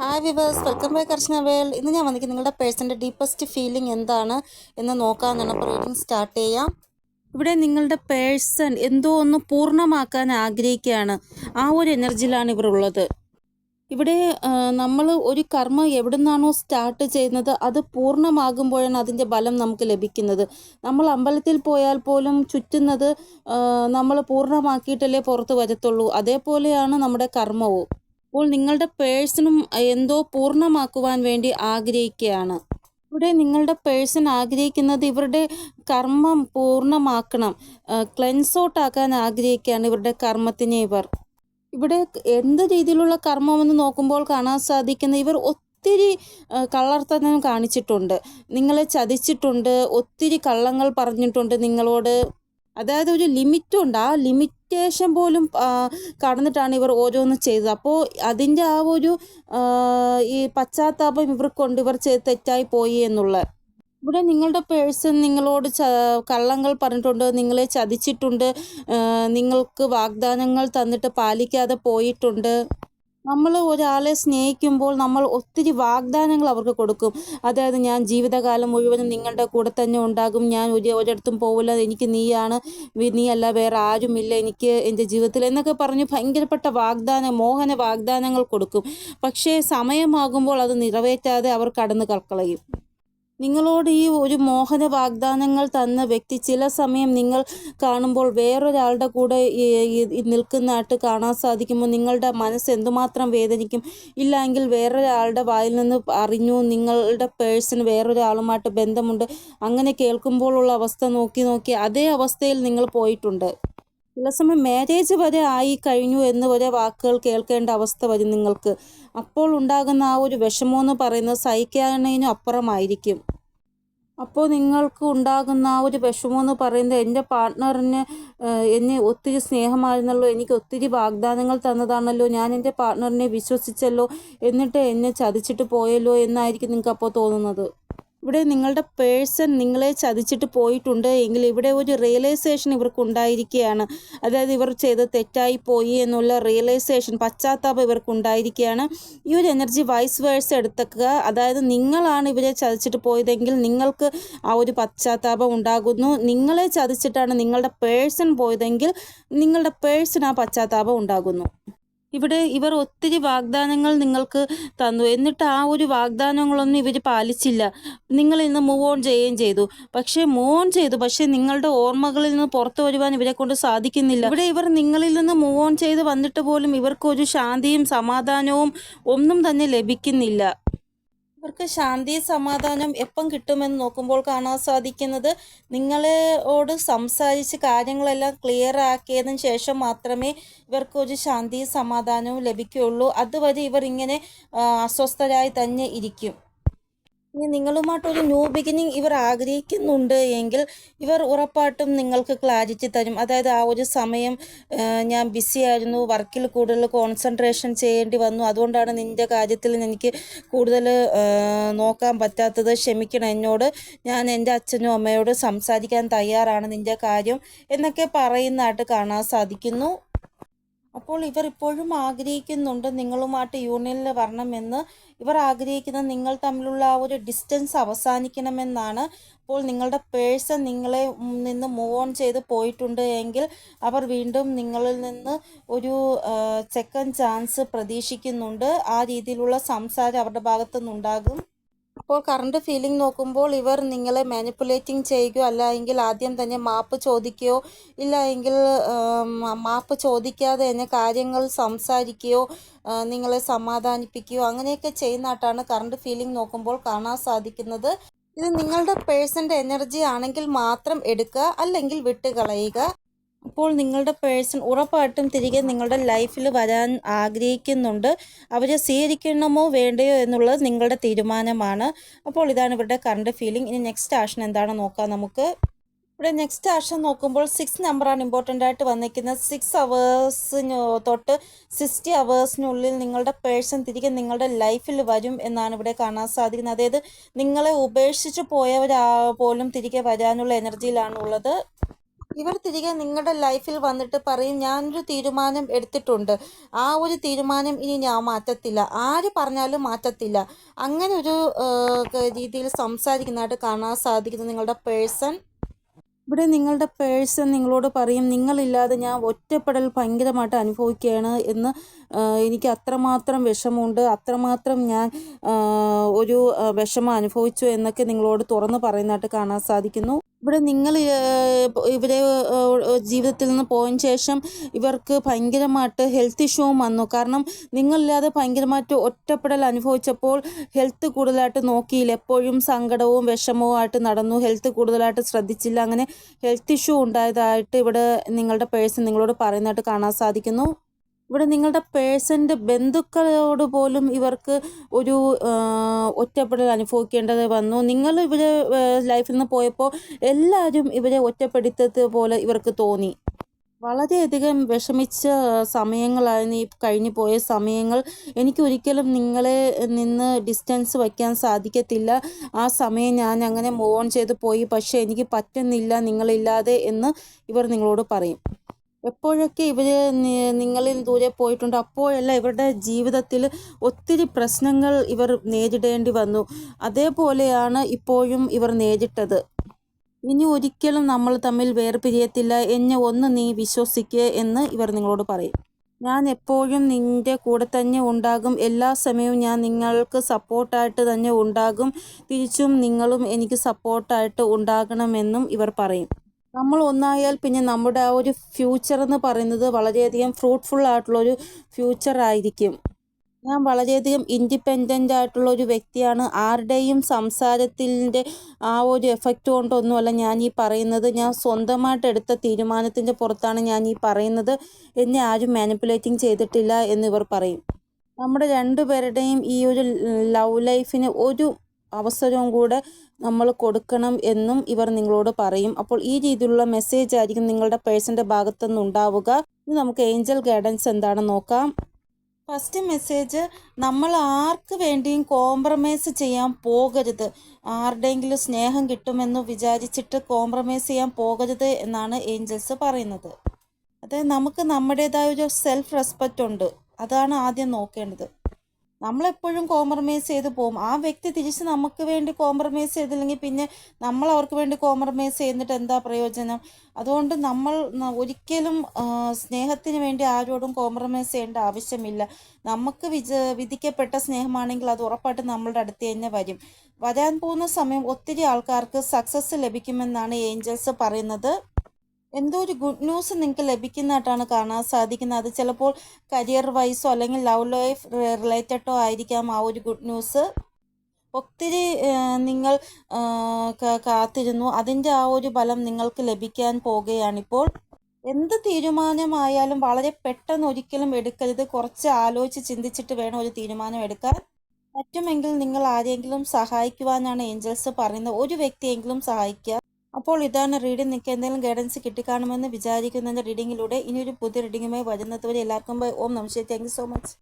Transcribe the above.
Hi viewers welcome back Archana world ഇന്ന് ഞാൻ വന്നിരിക്കുന്നത് നിങ്ങളുടെ പേഴ്സന്റെ ഡീപ്പസ്റ്റ് ഫീലിംഗ് എന്താണ് എന്ന് നോക്കാമെന്നാണ് അപ്പോൾ റീഡിങ് സ്റ്റാർട്ട് ചെയ്യാം. ഇവിടെ നിങ്ങളുടെ പേഴ്സൺ എന്തോ ഒന്ന് പൂർണമാക്കാൻ ആഗ്രഹിക്കുകയാണ്. ആ ഒരു എനർജിയിലാണ് ഇവർ ഉള്ളത്. ഇവിടെ നമ്മൾ ഒരു കർമ്മം എവിടെ നിന്നാണോ സ്റ്റാർട്ട് ചെയ്യുന്നത് അത് പൂർണമാകുമ്പോഴാണ് അതിന്റെ ബലം നമുക്ക് ലഭിക്കുന്നത്. നമ്മൾ അമ്പലത്തിൽ പോയാൽ പോലും ചുറ്റുന്നത് നമ്മൾ പൂർണമാക്കിയിട്ടല്ലേ പുറത്ത് വരത്തുള്ളൂ. അതേപോലെയാണ് നമ്മുടെ കർമ്മവും. അപ്പോൾ നിങ്ങളുടെ പേഴ്സണും എന്തോ പൂർണമാക്കുവാൻ വേണ്ടി ആഗ്രഹിക്കുകയാണ്. ഇവിടെ നിങ്ങളുടെ പേഴ്സൺ ആഗ്രഹിക്കുന്നത് ഇവരുടെ കർമ്മം പൂർണമാക്കണം. ക്ലെൻസ് ഔട്ട് ആക്കാൻ ആഗ്രഹിക്കുകയാണ് ഇവരുടെ കർമ്മത്തിനെ ഇവർ. ഇവിടെ എന്ത് രീതിയിലുള്ള കർമ്മമെന്ന് നോക്കുമ്പോൾ കാണാൻ സാധിക്കുന്ന ഇവർ ഒത്തിരി കള്ളർത്തനം കാണിച്ചിട്ടുണ്ട്. നിങ്ങളെ ചതിച്ചിട്ടുണ്ട് ഒത്തിരി കള്ളങ്ങൾ പറഞ്ഞിട്ടുണ്ട് നിങ്ങളോട്. അതായത് ഒരു ലിമിറ്റുണ്ട്. ആ ലിമിറ്റേഷൻ പോലും കടന്നിട്ടാണ് ഇവർ ഓരോന്ന് ചെയ്തത്. അപ്പോൾ അതിന്റെ ആ ഒരു ഈ പശ്ചാത്താപം ഇവർക്കുണ്ട്. ഇവർ ചെയ്ത് തെറ്റായി പോയി എന്നുള്ളത്. ഇവിടെ നിങ്ങളുടെ പേഴ്സൺ നിങ്ങളോട് കള്ളങ്ങൾ പറഞ്ഞിട്ടുണ്ട്. നിങ്ങളെ ചതിച്ചിട്ടുണ്ട്. നിങ്ങൾക്ക് വാഗ്ദാനങ്ങൾ തന്നിട്ട് പാലിക്കാതെ പോയിട്ടുണ്ട്. നമ്മൾ ഒരാളെ സ്നേഹിക്കുമ്പോൾ നമ്മൾ ഒത്തിരി വാഗ്ദാനങ്ങൾ അവർക്ക് കൊടുക്കും. അതായത് ഞാൻ ജീവിതകാലം മുഴുവനും നിങ്ങളുടെ കൂടെ തന്നെ ഉണ്ടാകും. ഞാൻ ഒരു ഒരിടത്തും പോവില്ല. എനിക്ക് നീയാണ്. നീ അല്ല. വേറെ ആരുമില്ല എനിക്ക് എന്റെ ജീവിതത്തിൽ എന്നൊക്കെ പറഞ്ഞ് ഭയങ്കരപ്പെട്ട വാഗ്ദാന മോഹന വാഗ്ദാനങ്ങൾ കൊടുക്കും. പക്ഷേ സമയമാകുമ്പോൾ അത് നിറവേറ്റാതെ അവർ കടന്നു കളയും നിങ്ങളോട് ഈ ഒരു മോഹന വാഗ്ദാനങ്ങൾ തന്ന വ്യക്തി ചില സമയം നിങ്ങൾ കാണുമ്പോൾ വേറൊരാളുടെ കൂടെ നിൽക്കുന്നതായിട്ട് കാണാൻ സാധിക്കുമ്പോൾ നിങ്ങളുടെ മനസ്സ് എന്തുമാത്രം വേദനിക്കും? ഇല്ലെങ്കിൽ വേറൊരാളുടെ വായിൽ നിന്ന് അറിഞ്ഞു നിങ്ങളുടെ പേഴ്സൺ വേറൊരാളുമായിട്ട് ബന്ധമുണ്ട്. അങ്ങനെ കേൾക്കുമ്പോഴുള്ള അവസ്ഥ നോക്കി നോക്കി അതേ അവസ്ഥയിൽ നിങ്ങൾ പോയിട്ടുണ്ട്. ചില സമയം മാരേജ് വരെ ആയി കഴിഞ്ഞു എന്ന് വരെ വാക്കുകൾ കേൾക്കേണ്ട അവസ്ഥ വരും നിങ്ങൾക്ക്. അപ്പോൾ ഉണ്ടാകുന്ന ആ ഒരു വിഷമമെന്ന് പറയുന്നത് സഹിക്കാനതിനും അപ്പുറമായിരിക്കും. അപ്പോൾ നിങ്ങൾക്ക് ഉണ്ടാകുന്ന ആ ഒരു വിഷമമെന്ന് പറയുന്നത് എന്റെ പാർട്ട്ണറിന് എന്നെ ഒത്തിരി സ്നേഹമായിരുന്നല്ലോ എനിക്ക് ഒത്തിരി വാഗ്ദാനങ്ങൾ തന്നതാണല്ലോ ഞാൻ എന്റെ പാർട്ട്ണറിനെ വിശ്വസിച്ചല്ലോ എന്നിട്ട് എന്നെ ചതിച്ചിട്ട് പോയല്ലോ എന്നായിരിക്കും നിങ്ങൾക്ക് അപ്പോൾ തോന്നുന്നത്. ഇവിടെ നിങ്ങളുടെ പേഴ്സൺ നിങ്ങളെ ചതിച്ചിട്ട് പോയിട്ടുണ്ട് എങ്കിൽ ഇവിടെ ഒരു റിയലൈസേഷൻ ഇവർക്ക് ഉണ്ടായിരിക്കുകയാണ്. അതായത് ഇവർ ചെയ്ത് തെറ്റായി പോയി എന്നുള്ള റിയലൈസേഷൻ പശ്ചാത്താപം ഇവർക്ക് ഉണ്ടായിരിക്കുകയാണ്. ഈ ഒരു എനർജി വൈസ് വേഴ്സ് എടുത്തേക്കുക. അതായത് നിങ്ങളാണ് ഇവരെ ചതിച്ചിട്ട് പോയതെങ്കിൽ നിങ്ങൾക്ക് ആ ഒരു പശ്ചാത്താപം ഉണ്ടാകുന്നു. നിങ്ങളെ ചതിച്ചിട്ടാണ് നിങ്ങളുടെ പേഴ്സൺ പോയതെങ്കിൽ നിങ്ങളുടെ പേഴ്സൺ ആ പശ്ചാത്താപം ഉണ്ടാകുന്നു. ഇവിടെ ഇവർ ഒത്തിരി വാഗ്ദാനങ്ങൾ നിങ്ങൾക്ക് തന്നു. എന്നിട്ട് ആ ഒരു വാഗ്ദാനങ്ങളൊന്നും ഇവർ പാലിച്ചില്ല. നിങ്ങൾ ഇന്ന് മൂവ് ഓൺ ചെയ്യുകയും ചെയ്തു. പക്ഷേ മൂവ് ഓൺ ചെയ്തു. പക്ഷേ നിങ്ങളുടെ ഓർമ്മകളിൽ നിന്ന് പുറത്തു വരുവാൻ ഇവരെ കൊണ്ട് സാധിക്കുന്നില്ല. ഇവിടെ ഇവർ നിങ്ങളിൽ നിന്ന് മൂവ് ഓൺ ചെയ്ത് വന്നിട്ട് പോലും ഇവർക്കൊരു ശാന്തിയും സമാധാനവും ഒന്നും തന്നെ ലഭിക്കുന്നില്ല. അവർക്ക് ശാന്തി സമാധാനം എപ്പം കിട്ടുമെന്ന് നോക്കുമ്പോൾ കാണാൻ സാധിക്കുന്നത് നിങ്ങളോട് സംസാരിച്ച് കാര്യങ്ങളെല്ലാം ക്ലിയർ ആക്കിയതിന് ശേഷം മാത്രമേ ഇവർക്കൊരു ശാന്തി സമാധാനവും ലഭിക്കുകയുള്ളൂ. അതുവരെ ഇവർ ഇങ്ങനെ അസ്വസ്ഥരായി തന്നെ ഇരിക്കും. ഇനി നിങ്ങളുമായിട്ടൊരു ന്യൂ ബിഗിനിങ് ഇവർ ആഗ്രഹിക്കുന്നുണ്ട് എങ്കിൽ ഇവർ ഉറപ്പായിട്ടും നിങ്ങൾക്ക് ക്ലാരിറ്റി തരും. അതായത് ആ ഒരു സമയം ഞാൻ ബിസി ആയിരുന്നു വർക്കിൽ കൂടുതൽ കോൺസെൻട്രേഷൻ ചെയ്യേണ്ടി വന്നു. അതുകൊണ്ടാണ് നിന്റെ കാര്യത്തിൽ എനിക്ക് കൂടുതൽ നോക്കാൻ പറ്റാത്തത്. ക്ഷമിക്കണം എന്നോട്. ഞാൻ എന്റെ അച്ഛനും അമ്മയോട് സംസാരിക്കാൻ തയ്യാറാണ് നിന്റെ കാര്യം എന്നൊക്കെ പറയുന്നതായിട്ട് കാണാൻ സാധിക്കുന്നു. അപ്പോൾ ഇവർ ഇപ്പോഴും ആഗ്രഹിക്കുന്നുണ്ട് നിങ്ങളുമായിട്ട് യൂണിയനിൽ വരണമെന്ന്. ഇവർ ആഗ്രഹിക്കുന്നത് നിങ്ങൾ തമ്മിലുള്ള ആ ഒരു ഡിസ്റ്റൻസ് അവസാനിക്കണമെന്നാണ്. അപ്പോൾ നിങ്ങളുടെ പേഴ്സൺ നിങ്ങളെ നിന്ന് മൂവ് ഓൺ ചെയ്ത് പോയിട്ടുണ്ട് എങ്കിൽ അവർ വീണ്ടും നിങ്ങളിൽ നിന്ന് ഒരു സെക്കൻഡ് ചാൻസ് പ്രതീക്ഷിക്കുന്നുണ്ട്. ആ രീതിയിലുള്ള സംസാരം അവരുടെ ഭാഗത്തുനിന്നുണ്ടാകും. അപ്പോൾ കറണ്ട് ഫീലിംഗ് നോക്കുമ്പോൾ ഇവർ നിങ്ങളെ മാനിപ്പുലേറ്റിംഗ് ചെയ്യുകയോ അല്ല എങ്കിൽ ആദ്യം തന്നെ മാപ്പ് ചോദിക്കുകയോ ഇല്ല എങ്കിൽ മാപ്പ് ചോദിക്കാതെ തന്നെ കാര്യങ്ങൾ സംസാരിക്കുകയോ നിങ്ങളെ സമാധാനിപ്പിക്കുകയോ അങ്ങനെയൊക്കെ ചെയ്യുന്നതായിട്ടാണ് കറണ്ട് ഫീലിംഗ് നോക്കുമ്പോൾ കാണാൻ സാധിക്കുന്നത്. ഇത് നിങ്ങളുടെ പേഴ്സന്റെ എനർജി ആണെങ്കിൽ മാത്രം എടുക്കുക അല്ലെങ്കിൽ വിട്ടുകളയുക. അപ്പോൾ നിങ്ങളുടെ പേഴ്സൺ ഉറപ്പായിട്ടും തിരികെ നിങ്ങളുടെ ലൈഫിൽ വരാൻ ആഗ്രഹിക്കുന്നുണ്ട്. അവരെ സ്വീകരിക്കണമോ വേണ്ടയോ എന്നുള്ളത് നിങ്ങളുടെ തീരുമാനമാണ്. അപ്പോൾ ഇതാണ് ഇവരുടെ കറണ്ട് ഫീലിംഗ് ഇനി നെക്സ്റ്റ് ആക്ഷൻ എന്താണ് നോക്കാം നമുക്ക്. ഇവിടെ നെക്സ്റ്റ് ആക്ഷൻ നോക്കുമ്പോൾ സിക്സ് നമ്പറാണ് ഇമ്പോർട്ടന്റ് ആയിട്ട് വന്നിരിക്കുന്നത്. സിക്സ് അവേഴ്സിന് തൊട്ട് സിക്സ്റ്റി അവേഴ്സിനുള്ളിൽ നിങ്ങളുടെ പേഴ്സൺ തിരികെ നിങ്ങളുടെ ലൈഫിൽ വരും എന്നാണ് ഇവിടെ കാണാൻ സാധിക്കുന്നത്. അതായത് നിങ്ങളെ ഉപേക്ഷിച്ച് പോയവരാ പോലും തിരികെ വരാനുള്ള എനർജിയിലാണ് ഉള്ളത് ഇവർ തിരികെ നിങ്ങളുടെ ലൈഫിൽ വന്നിട്ട് പറയും ഞാനൊരു തീരുമാനം എടുത്തിട്ടുണ്ട്. ആ ഒരു തീരുമാനം ഇനി ഞാൻ മാറ്റത്തില്ല. ആര് പറഞ്ഞാലും മാറ്റത്തില്ല. അങ്ങനെ ഒരു രീതിയിൽ സംസാരിക്കുന്നതായിട്ട് കാണാൻ സാധിക്കുന്നു നിങ്ങളുടെ പേഴ്സൺ? ഇവിടെ നിങ്ങളുടെ പേഴ്സൺ നിങ്ങളോട് പറയും നിങ്ങളില്ലാതെ ഞാൻ ഒറ്റപ്പെടൽ ഭയങ്കരമായിട്ട് അനുഭവിക്കുകയാണ് എന്ന് എനിക്ക് അത്രമാത്രം വിഷമമുണ്ട്. അത്രമാത്രം ഞാൻ ഒരു വിഷമം അനുഭവിച്ചു എന്നൊക്കെ നിങ്ങളോട് തുറന്ന് പറയുന്നതായിട്ട് കാണാൻ സാധിക്കുന്നു. ഇവിടെ നിങ്ങൾ ഇവരെ ജീവിതത്തിൽ നിന്ന് പോയതിന് ശേഷം ഇവർക്ക് ഭയങ്കരമായിട്ട് ഹെൽത്ത് ഇഷ്യൂവും വന്നു. കാരണം നിങ്ങളില്ലാതെ ഭയങ്കരമായിട്ട് ഒറ്റപ്പെടൽ അനുഭവിച്ചപ്പോൾ ഹെൽത്ത് കൂടുതലായിട്ട് നോക്കിയില്ല. എപ്പോഴും സങ്കടവും വിഷമവും ആയിട്ട് നടന്നു. ഹെൽത്ത് കൂടുതലായിട്ട് ശ്രദ്ധിച്ചില്ല. അങ്ങനെ ഹെൽത്ത് ഇഷ്യൂ ഉണ്ടായതായിട്ട് ഇവിടെ നിങ്ങളുടെ പേഴ്സൺ നിങ്ങളോട് പറയുന്നതായിട്ട് കാണാൻ സാധിക്കുന്നു. ഇവിടെ നിങ്ങളുടെ പേഴ്സന്റെ ബന്ധുക്കളോട് പോലും ഇവർക്ക് ഒരു ഒറ്റപ്പെടൽ അനുഭവിക്കേണ്ടത് വന്നു. നിങ്ങൾ ഇവരെ ലൈഫിൽ നിന്ന് പോയപ്പോൾ എല്ലാവരും ഇവരെ ഒറ്റപ്പെടുത്തത് പോലെ ഇവർക്ക് തോന്നി. വളരെയധികം വിഷമിച്ച സമയങ്ങളായിരുന്നു ഈ കഴിഞ്ഞു പോയ സമയങ്ങൾ. എനിക്ക് ഒരിക്കലും നിങ്ങളെ നിന്ന് ഡിസ്റ്റൻസ് വയ്ക്കാൻ സാധിക്കത്തില്ല. ആ സമയം ഞാൻ അങ്ങനെ മൂവ് ഓൺ ചെയ്ത് പോയി. പക്ഷേ എനിക്ക് പറ്റുന്നില്ല നിങ്ങളില്ലാതെ എന്ന് ഇവർ നിങ്ങളോട് പറയും. എപ്പോഴൊക്കെ ഇവർ നിങ്ങളിൽ ദൂരെ പോയിട്ടുണ്ട് അപ്പോഴെല്ലാം ഇവരുടെ ജീവിതത്തിൽ ഒത്തിരി പ്രശ്നങ്ങൾ ഇവർ നേരിടേണ്ടി വന്നു. അതേപോലെയാണ് ഇപ്പോഴും ഇവർ നേരിട്ടത്. ഇനി ഒരിക്കലും നമ്മൾ തമ്മിൽ വേർപിരിയത്തില്ല. എന്നെ ഒന്ന് നീ വിശ്വസിക്കുക എന്ന് ഇവർ നിങ്ങളോട് പറയും. ഞാൻ എപ്പോഴും നിന്റെ കൂടെ തന്നെ ഉണ്ടാകും. എല്ലാ സമയവും ഞാൻ നിങ്ങൾക്ക് സപ്പോർട്ടായിട്ട് തന്നെ ഉണ്ടാകും. തിരിച്ചും നിങ്ങളും എനിക്ക് സപ്പോർട്ടായിട്ട് ഉണ്ടാകണമെന്നും ഇവർ പറയും. നമ്മൾ ഒന്നായാൽ പിന്നെ നമ്മുടെ ആ ഒരു ഫ്യൂച്ചർ എന്ന് പറയുന്നത് വളരെയധികം ഫ്രൂട്ട്ഫുൾ ആയിട്ടുള്ള ഒരു ഫ്യൂച്ചർ ആയിരിക്കും. ഞാൻ വളരെയധികം ഇൻഡിപെൻഡന്റ് ആയിട്ടുള്ള ഒരു വ്യക്തിയാണ്. ആരുടെയും സംസാരത്തിന്റെ ആ ഒരു എഫക്റ്റ് കൊണ്ടൊന്നുമല്ല ഞാൻ ഈ പറയുന്നത്. ഞാൻ സ്വന്തമായിട്ട് എടുത്ത തീരുമാനത്തിന്റെ പുറത്താണ് ഞാൻ ഈ പറയുന്നത്. എന്നെ ആരും മാനിപ്പുലേറ്റിംഗ് ചെയ്തിട്ടില്ല എന്നിവർ പറയും. നമ്മുടെ രണ്ടുപേരുടെയും ഈ ഒരു ലവ് ലൈഫിന് ഒരു അവസരവും കൂടെ നമ്മൾ കൊടുക്കണം എന്നും ഇവർ നിങ്ങളോട് പറയും. അപ്പോൾ ഈ രീതിയിലുള്ള മെസ്സേജ് ആയിരിക്കും നിങ്ങളുടെ പേഴ്സന്റെ ഭാഗത്തു നിന്നുണ്ടാവുക ഇനി നമുക്ക് ഏഞ്ചൽ ഗൈഡൻസ് എന്താണെന്ന് നോക്കാം. ഫസ്റ്റ് മെസ്സേജ് നമ്മൾ ആർക്ക് വേണ്ടിയും കോംപ്രമൈസ് ചെയ്യാൻ പോകരുത്. ആരുടെയെങ്കിലും സ്നേഹം കിട്ടുമെന്ന് വിചാരിച്ചിട്ട് കോംപ്രമൈസ് ചെയ്യാൻ പോകരുത് എന്നാണ് ഏഞ്ചൽസ് പറയുന്നത്. അതായത് നമുക്ക് നമ്മുടേതായ ഒരു സെൽഫ് റെസ്പെക്റ്റ് ഉണ്ട്. അതാണ് ആദ്യം നോക്കേണ്ടത്. നമ്മളെപ്പോഴും കോംപ്രമൈസ് ചെയ്ത് പോകും ആ വ്യക്തി തിരിച്ച് നമുക്ക് വേണ്ടി കോംപ്രമൈസ് ചെയ്തില്ലെങ്കിൽ പിന്നെ നമ്മൾ അവർക്ക് വേണ്ടി കോംപ്രമൈസ് ചെയ്യുന്നിട്ട് എന്താ പ്രയോജനം? അതുകൊണ്ട് നമ്മൾ ഒരിക്കലും സ്നേഹത്തിന് വേണ്ടി ആരോടും കോംപ്രമൈസ് ചെയ്യേണ്ട ആവശ്യമില്ല. നമുക്ക് വിജ വിധിക്കപ്പെട്ട സ്നേഹമാണെങ്കിൽ അത് ഉറപ്പായിട്ട് നമ്മളുടെ അടുത്ത് തന്നെ വരും. വരാൻ പോകുന്ന സമയം ഒത്തിരി ആൾക്കാർക്ക് സക്സസ് ലഭിക്കുമെന്നാണ് ഏഞ്ചൽസ് പറയുന്നത്. എന്തോ ഒരു ഗുഡ് ന്യൂസ് നിങ്ങൾക്ക് ലഭിക്കുന്നതായിട്ടാണ് കാണാൻ സാധിക്കുന്നത്. അത് ചിലപ്പോൾ കരിയർ വൈസോ അല്ലെങ്കിൽ ലവ് ലൈഫ് റിലേറ്റഡോ ആയിരിക്കാം ആ ഒരു ഗുഡ് ന്യൂസ് ഒത്തിരി നിങ്ങൾ കാത്തിരുന്നു. അതിന്റെ ആ ഒരു ഫലം നിങ്ങൾക്ക് ലഭിക്കാൻ പോകുകയാണിപ്പോൾ. എന്ത് തീരുമാനമായാലും വളരെ പെട്ടെന്ന് ഒരിക്കലും എടുക്കരുത്. കുറച്ച് ആലോചിച്ച് ചിന്തിച്ചിട്ട് വേണം ഒരു തീരുമാനം എടുക്കാൻ. പറ്റുമെങ്കിൽ നിങ്ങൾ ആരെങ്കിലും സഹായിക്കുവാനാണ് ഏഞ്ചൽസ് പറയുന്നത്. ഒരു വ്യക്തിയെങ്കിലും സഹായിക്കുക. അപ്പോൾ ഇതാണ് റീഡിംഗ് നിങ്ങൾക്ക് എന്തെങ്കിലും ഗൈഡൻസ് കിട്ടിക്കാണുമെന്ന് വിചാരിക്കുന്നതിന്റെ റീഡിങ്ങിലൂടെ ഇനിയൊരു പുതിയ റീഡിങ്ങുമായി വരുന്നതുവരെ എല്ലാവർക്കും ഓം നമസ്തേ താങ്ക് സോ മച്ച്